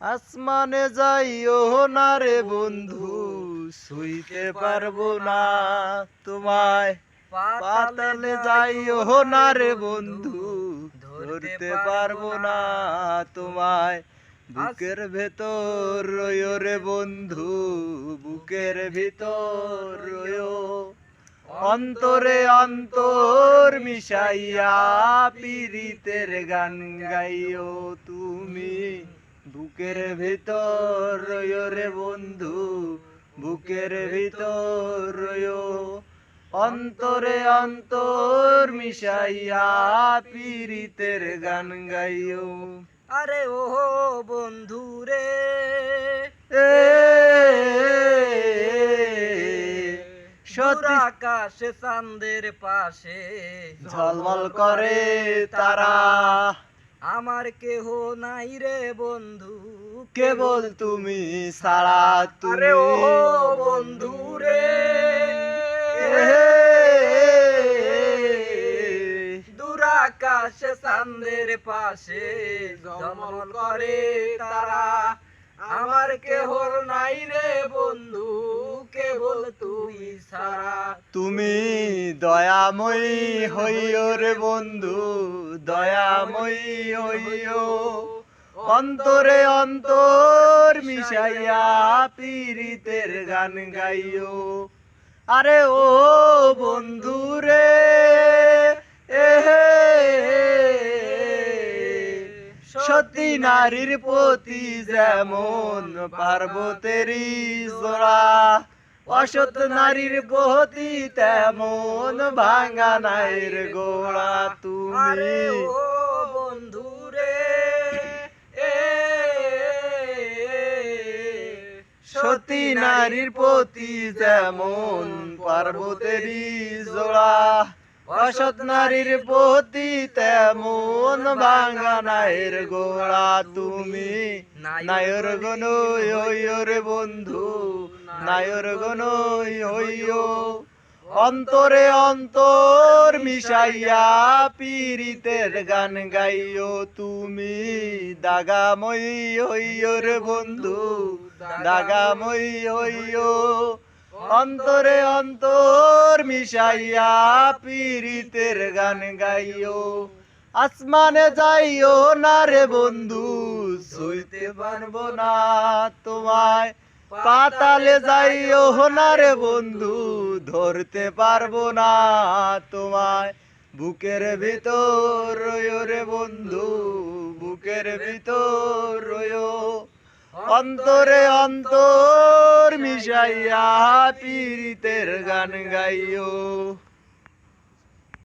আসমানে যাইও না রে বন্ধু, শুইতে পারব না তোমায়। পাতালে যাইও না রে বন্ধু, ধরতে পারব না তোমায়। বুকের ভেতর রয়ো রে বন্ধু, বুকের ভিতর রয়ো অন্তরে অন্তর মিশাইয়া পীড়িতের গান গাইও তুমি। বুকের ভিতর রয়ো রে বন্ধু বুকের ভিতর রয়ো অন্তরে অন্তর মিশাইয়া পীড়িতের গান গাইও। আরে ও বন্ধু রে। আকাশে চাঁদের পাশে ঝলমল করে তারা। আমার কেহ নাই রে বন্ধু কেবল তুমি সারা আরে ও বন্ধু রে। দূর আকাশে চাঁদের পাশে জমল করে তারা। আমার কেহ নাই রে বন্ধু কেবল তুই সারা। তুমি দয়াময়ী হইও রে বন্ধু, দয়াময়ী হইও। অন্তরে অন্তর মিশাইয়া পীড়িতের গান গাইও। আরে ও বন্ধু রে সতী নারীর প্রতি যেমন পার্বতেরই জোড়া অসৎ নারীর প্রতি তেমন ভাঙা নাইর গোড়া তুমি। ও বন্ধু রে এ সতী নারীর প্রতি যেমন পার্বতেরই জোড়া। অসৎ নারীর প্রতি তেমন ভাঙা নাইর গোড়া তুমি। নায়র গন হইও রে বন্ধু। নায়র গন হইও। অন্তরে অন্তর মিশাইয়া পীড়িতের গান গাইও। তুমি দাগাময়ী হইও রে বন্ধু, দাগাময়ী হইও। অন্তরে অন্তর মিশাইয়া পীড়িতের গান গাইও। আসমানে যাইও না রে বন্ধু শুইতে পারব না তোমায়। পাতালে যাইও না রে বন্ধু, ধরতে পারব না তোমায়। বুকের ভিতর রয়ো রে বন্ধু, বুকের ভিতর অন্তরে অন্তর মিশাইয়া পীড়িতের গান গাইও।